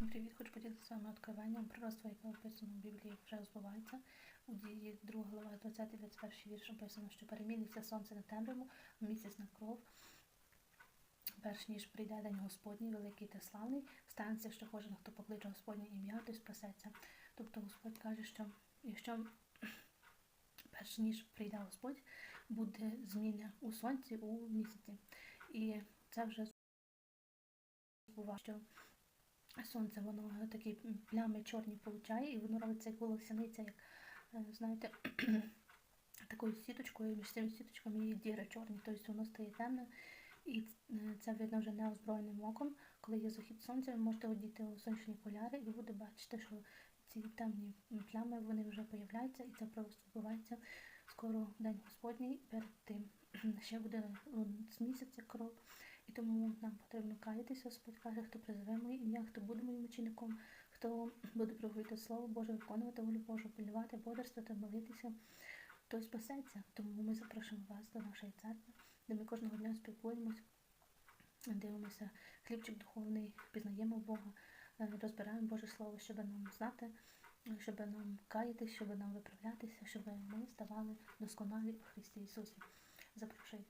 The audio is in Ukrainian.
Всім привіт! Хочу поділитися з вами відкриванням пророцтва, яке описано в Біблії, вже збувається. У дії 2 глава 20-21 вірш описано, що переміниться сонце на темряву, а місяць на кров. Перш ніж прийде день Господній, великий та славний, станеться, що кожен, хто покличе Господнє ім'я, той спасеться. Тобто Господь каже, що якщо перш ніж прийде Господь, буде зміна у сонці у місяці. І це вже збуває, що сонце, воно такі плями чорні получає, і воно робиться як волосяниця, як, е, знаєте, такою сіточкою, і між цими сіточками є діри чорні, тобто воно стає темне. І е, це видно вже неозброєним оком. Коли є захід сонця, ви можете одіти у сонячні окуляри, і ви будете бачити, що ці темні плями вони вже появляються, і це просто відбувається скоро День Господній, перед тим ще буде з місяця кров. Тому нам потрібно каятися, Господь каже, хто призове моє ім'я, хто буде моїм учеником, хто буде проговорити Слово Боже, виконувати волю Божу, полювати, бодрствувати, молитися, той спасеться. Тому ми запрошуємо вас до нашої церкви, де ми кожного дня спілкуємось, дивимося хлібчик духовний, пізнаємо Бога, е, розбираємо Боже Слово, щоб нам знати, щоб нам каятися, щоб нам виправлятися, щоб ми ставали досконалі у Христі Ісусі. Запрошуємо